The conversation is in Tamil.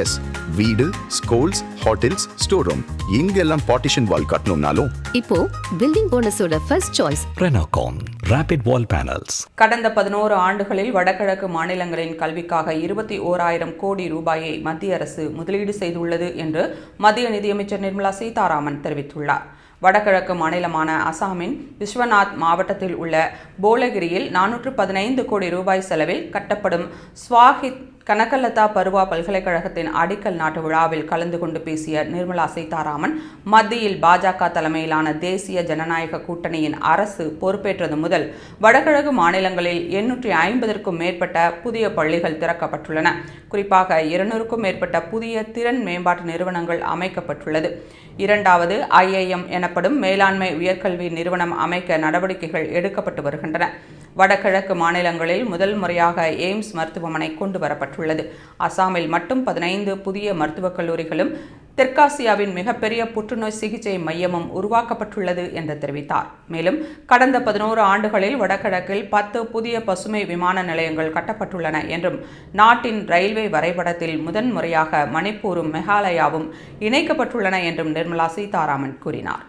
எஸ் வீடு ஸ்கூல்ஸ் ஹோட்டல்ஸ் ஸ்டோர் ரூம் இங்கெல்லாம் பார்ட்டிஷன் வால் கட்டணும்னாலும். இப்போ building போனஸோட first choice Renocon Rapid Wall Panels. கடந்த பதினோரு ஆண்டுகளில் வடகிழக்கு மாநிலங்களின் கல்விக்காக இருபத்தி ஓராயிரம் கோடி ரூபாயை மத்திய அரசு முதலீடு செய்துள்ளது என்று மத்திய நிதியமைச்சர் நிர்மலா சீதாராமன் தெரிவித்துள்ளார். வடகிழக்கு மாநிலமான அசாமின் விஸ்வநாத் மாவட்டத்தில் உள்ள போலகிரியில் நானூற்று பதினைந்து கோடி ரூபாய் செலவில் கட்டப்படும் ஸ்வாஹித் கனகலதா பருவா பல்கலைக்கழகத்தின் அடிக்கல் நாட்டு விழாவில் கலந்து கொண்டு பேசிய நிர்மலா சீதாராமன் மத்தியில் பாஜக தலைமையிலான தேசிய ஜனநாயக கூட்டணியின் அரசு பொறுப்பேற்றது முதல் வடகிழக்கு மாநிலங்களில் எண்ணூற்றி ஐம்பதற்கும் மேற்பட்ட புதிய பள்ளிகள் திறக்கப்பட்டுள்ளன. குறிப்பாக இருநூறுக்கும் மேற்பட்ட புதிய திறன் மேம்பாட்டு நிறுவனங்கள் அமைக்கப்பட்டுள்ளது. இரண்டாவது ஐஐஎம் எனப்படும் மேலாண்மை உயர்கல்வி நிறுவனம் அமைக்க நடவடிக்கைகள் எடுக்கப்பட்டு வருகின்றன. வடகிழக்கு மாநிலங்களில் முதல் முறையாக எய்ம்ஸ் மருத்துவமனை கொண்டு வரப்பட்டுள்ளது. அசாமில் மட்டும் பதினைந்து புதிய மருத்துவக் கல்லூரிகளும் தெற்காசியாவின் மிகப்பெரிய புற்றுநோய் சிகிச்சை மையமும் உருவாக்கப்பட்டுள்ளது என்று தெரிவித்தார். மேலும் கடந்த பதினோரு ஆண்டுகளில் வடகிழக்கில் பத்து புதிய பசுமை விமான நிலையங்கள் கட்டப்பட்டுள்ளன என்றும் நாட்டின் ரயில்வே வரைபடத்தில் முதன்முறையாக மணிப்பூரும் மெகாலயாவும் இணைக்கப்பட்டுள்ளன என்றும் நிர்மலா சீதாராமன் கூறினார்.